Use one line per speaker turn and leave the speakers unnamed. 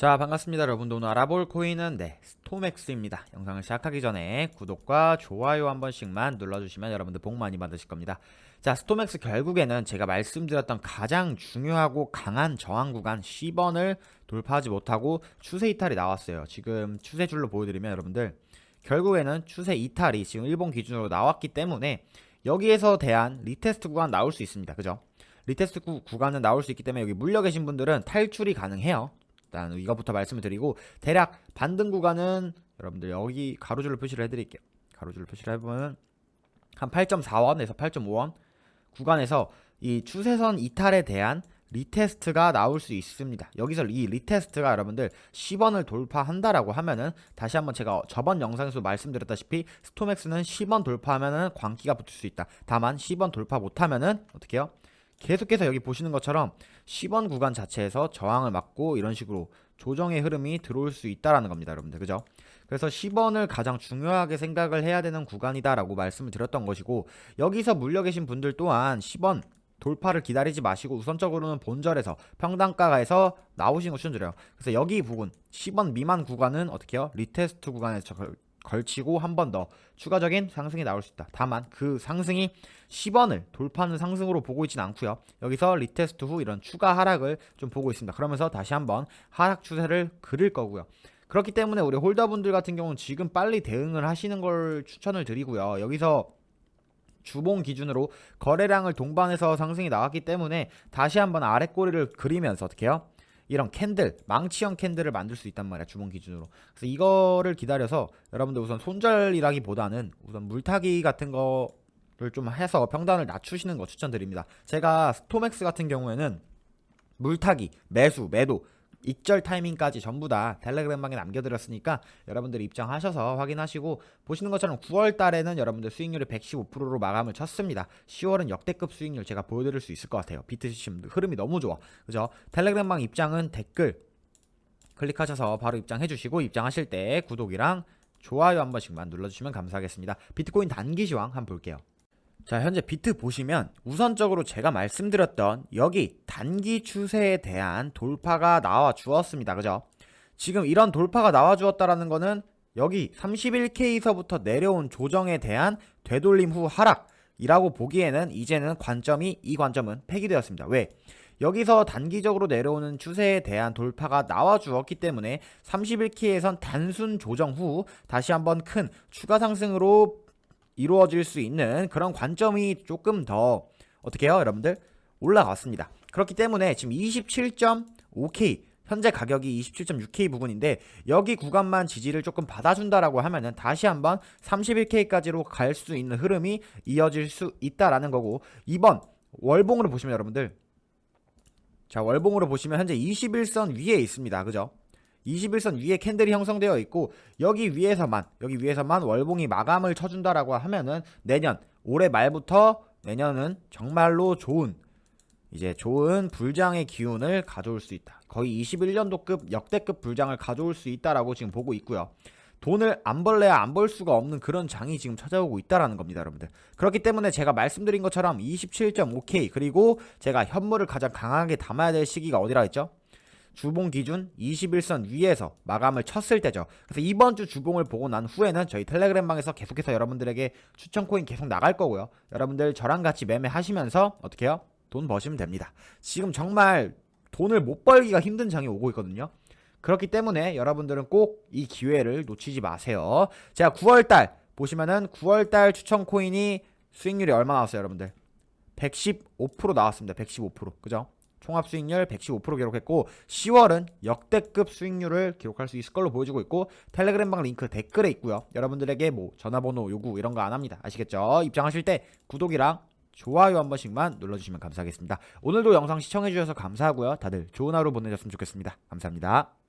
자 반갑습니다 여러분들 오늘 알아볼 코인은 네 스토맥스입니다. 영상을 시작하기 전에 구독과 좋아요 한 번씩만 눌러주시면 여러분들 복 많이 받으실 겁니다. 자 스토맥스 결국에는 제가 말씀드렸던 가장 중요하고 강한 저항 구간 10원을 돌파하지 못하고 추세 이탈이 나왔어요. 지금 추세줄로 보여드리면 여러분들 결국에는 추세 이탈이 지금 일본 기준으로 나왔기 때문에 여기에서 대한 리테스트 구간 나올 수 있습니다. 그죠? 리테스트 구, 구간은 나올 수 있기 때문에 여기 물려 계신 분들은 탈출이 가능해요 일단 이거부터 말씀을 드리고 대략 반등 구간은 여러분들 여기 가로줄로 표시를 해드릴게요. 가로줄로 표시를 해보면 한 8.4원에서 8.5원 구간에서 이 추세선 이탈에 대한 리테스트가 나올 수 있습니다. 여기서 이 리테스트가 여러분들 10원을 돌파한다라고 하면은 다시 한번 제가 저번 영상에서 말씀드렸다시피 스토맥스는 10원 돌파하면은 광기가 붙을 수 있다. 다만 10원 돌파 못하면은 어떻게 해요? 계속해서 여기 보시는 것처럼 10원 구간 자체에서 저항을 맞고 이런 식으로 조정의 흐름이 들어올 수 있다라는 겁니다, 여러분들. 그죠? 그래서 10원을 가장 중요하게 생각을 해야 되는 구간이다라고 말씀을 드렸던 것이고 여기서 물려 계신 분들 또한 10원 돌파를 기다리지 마시고 우선적으로는 본절에서 평단가에서 나오시는 거 추천드려요. 그래서 여기 부분 10원 미만 구간은 어떻게 해요? 리테스트 구간에서 걸, 걸치고 한 번 더 추가적인 상승이 나올 수 있다. 다만 그 상승이 10원을 돌파하는 상승으로 보고 있진 않고요. 여기서 리테스트 후 이런 추가 하락을 좀 보고 있습니다. 그러면서 다시 한번 하락 추세를 그릴 거고요. 그렇기 때문에 우리 홀더분들 같은 경우는 지금 빨리 대응을 하시는 걸 추천을 드리고요. 여기서 주봉 기준으로 거래량을 동반해서 상승이 나왔기 때문에 다시 한번 아래 꼬리를 그리면서 어떻게 해요? 이런 캔들, 망치형 캔들을 만들 수 있단 말이야, 주봉 기준으로. 그래서 이거를 기다려서 여러분들 우선 손절이라기보다는 우선 물타기 같은 거를 좀 해서 평단을 낮추시는 거 추천드립니다. 제가 스토맥스 같은 경우에는 물타기, 매수, 매도, 익절 타이밍까지 전부 다 텔레그램방에 남겨드렸으니까 여러분들 입장하셔서 확인하시고 보시는 것처럼 9월 달에는 여러분들 수익률이 115%로 마감을 쳤습니다. 10월은 역대급 수익률 제가 보여드릴 수 있을 것 같아요. 비트시즘 흐름이 너무 좋아. 그죠? 텔레그램방 입장은 댓글 클릭하셔서 바로 입장해 주시고 입장하실 때 구독이랑 좋아요 한 번씩만 눌러주시면 감사하겠습니다. 비트코인 단기 시황 한번 볼게요. 자, 현재 비트 보시면 우선적으로 제가 말씀드렸던 여기 단기 추세에 대한 돌파가 나와 주었습니다. 그죠? 지금 이런 돌파가 나와 주었다라는 거는 여기 31K서부터 내려온 조정에 대한 되돌림 후 하락이라고 보기에는 이제는 관점이 이 관점은 폐기되었습니다. 왜? 여기서 단기적으로 내려오는 추세에 대한 돌파가 나와 주었기 때문에 31K에선 단순 조정 후 다시 한번 큰 추가 상승으로 이루어질 수 있는 그런 관점이 조금 더 어떻게 해요 여러분들? 올라갔습니다. 그렇기 때문에 지금 27.5K 현재 가격이 27.6K 부분인데 여기 구간만 지지를 조금 받아준다라고 하면은 다시 한번 31K까지로 갈 수 있는 흐름이 이어질 수 있다라는 거고 이번 월봉으로 보시면 여러분들 자 월봉으로 보시면 현재 21선 위에 있습니다. 그죠 21선 위에 캔들이 형성되어 있고 여기 위에서만 여기 위에서만 월봉이 마감을 쳐준다라고 하면은 내년 올해 말부터 내년은 정말로 좋은 이제 좋은 불장의 기운을 가져올 수 있다. 거의 21년도급 역대급 불장을 가져올 수 있다라고 지금 보고 있고요. 돈을 안 벌래야 안 벌 수가 없는 그런 장이 지금 찾아오고 있다라는 겁니다, 여러분들. 그렇기 때문에 제가 말씀드린 것처럼 27.5K 그리고 제가 현물을 가장 강하게 담아야 될 시기가 어디라 했죠? 주봉 기준 21선 위에서 마감을 쳤을 때죠. 그래서 이번 주 주봉을 보고 난 후에는 저희 텔레그램방에서 계속해서 여러분들에게 추천 코인 계속 나갈 거고요. 여러분들 저랑 같이 매매하시면서 어떻게 해요? 돈 버시면 됩니다. 지금 정말 돈을 못 벌기가 힘든 장이 오고 있거든요. 그렇기 때문에 여러분들은 꼭 이 기회를 놓치지 마세요. 제가 9월달 보시면은 9월달 추천 코인이 수익률이 얼마 나왔어요, 여러분들? 115% 나왔습니다. 115%. 그죠? 총합 수익률 115% 기록했고 10월은 역대급 수익률을 기록할 수 있을 걸로 보여지고 있고 텔레그램방 링크 댓글에 있고요. 여러분들에게 뭐 전화번호 요구 이런 거 안 합니다. 아시겠죠? 입장하실 때 구독이랑 좋아요 한 번씩만 눌러주시면 감사하겠습니다. 오늘도 영상 시청해주셔서 감사하고요. 다들 좋은 하루 보내셨으면 좋겠습니다. 감사합니다.